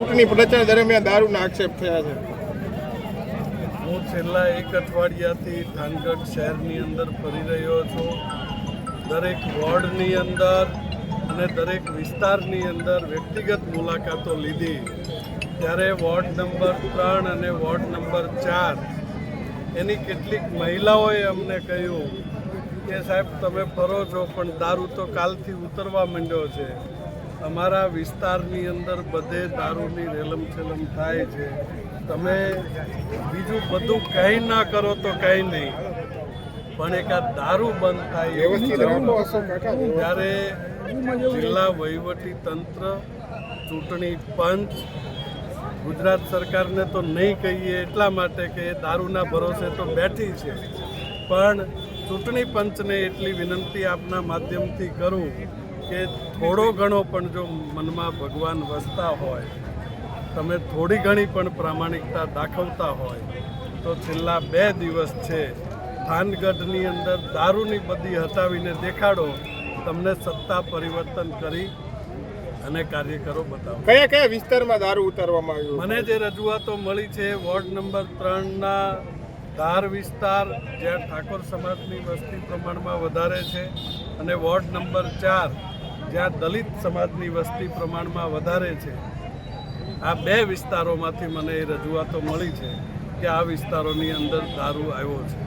ચૂંટણી પ્રચાર દરમિયાન દારૂના આક્ષેપ થયા છે. હું છેલ્લા એક અઠવાડિયાથી થાનગઢ શહેરની અંદર ફરી રહ્યો છું. દરેક વોર્ડની અંદર અને દરેક વિસ્તારની અંદર વ્યક્તિગત મુલાકાતો લીધી. ત્યારે વોર્ડ નંબર ત્રણ અને વોર્ડ નંબર ચાર એની કેટલીક મહિલાઓએ અમને કહ્યું કે સાહેબ, તમે ફરો છો, પણ દારૂ તો કાલથી ઉતરવા માંડ્યો છે. અમારા વિસ્તારની અંદર બધે દારૂની રેલમછેલમ થાય છે. તમે બીજું બધું કંઈ ના કરો તો કંઈ નહીં. પણ એક આ દારૂ બંધ થાય એવું ત્યારે જિલ્લા વહીવટી તંત્ર ચૂંટણી પંચ ગુજરાત સરકારને તો નહીં કહીએ એટલા માટે કે એ દારૂના ભરોસે તો બેઠી છે. પણ ચૂંટણી પંચને એટલી વિનંતી આપના માધ્યમથી કરું કે થોડો ઘણો પણ જો મનમાં ભગવાન વસતા હોય તમે થોડી ઘણી પણ પ્રામાણિકતા દાખવતા હોય તો છેલ્લા બે દિવસ છે થાનગઢની અંદર દારૂની બધી હટાવીને દેખાડો તમને સત્તા પરિવર્તન કરી અને કાર્યકરો બતાવો. કયા કયા વિસ્તારમાં દારૂ ઉતારવામાં આવ્યું મને જે રજૂઆતો મળી છે વોર્ડ નંબર ત્રણના ધાર વિસ્તાર જ્યાં ઠાકોર સમાજની વસ્તી પ્રમાણમાં વધારે છે અને વોર્ડ નંબર ચાર જ્યાં દલિત સમાજની વસ્તી પ્રમાણમાં વધારે છે, આ બે વિસ્તારોમાંથી મને એ રજૂઆતો મળી છે કે આ વિસ્તારોની અંદર દારૂ આવ્યો છે.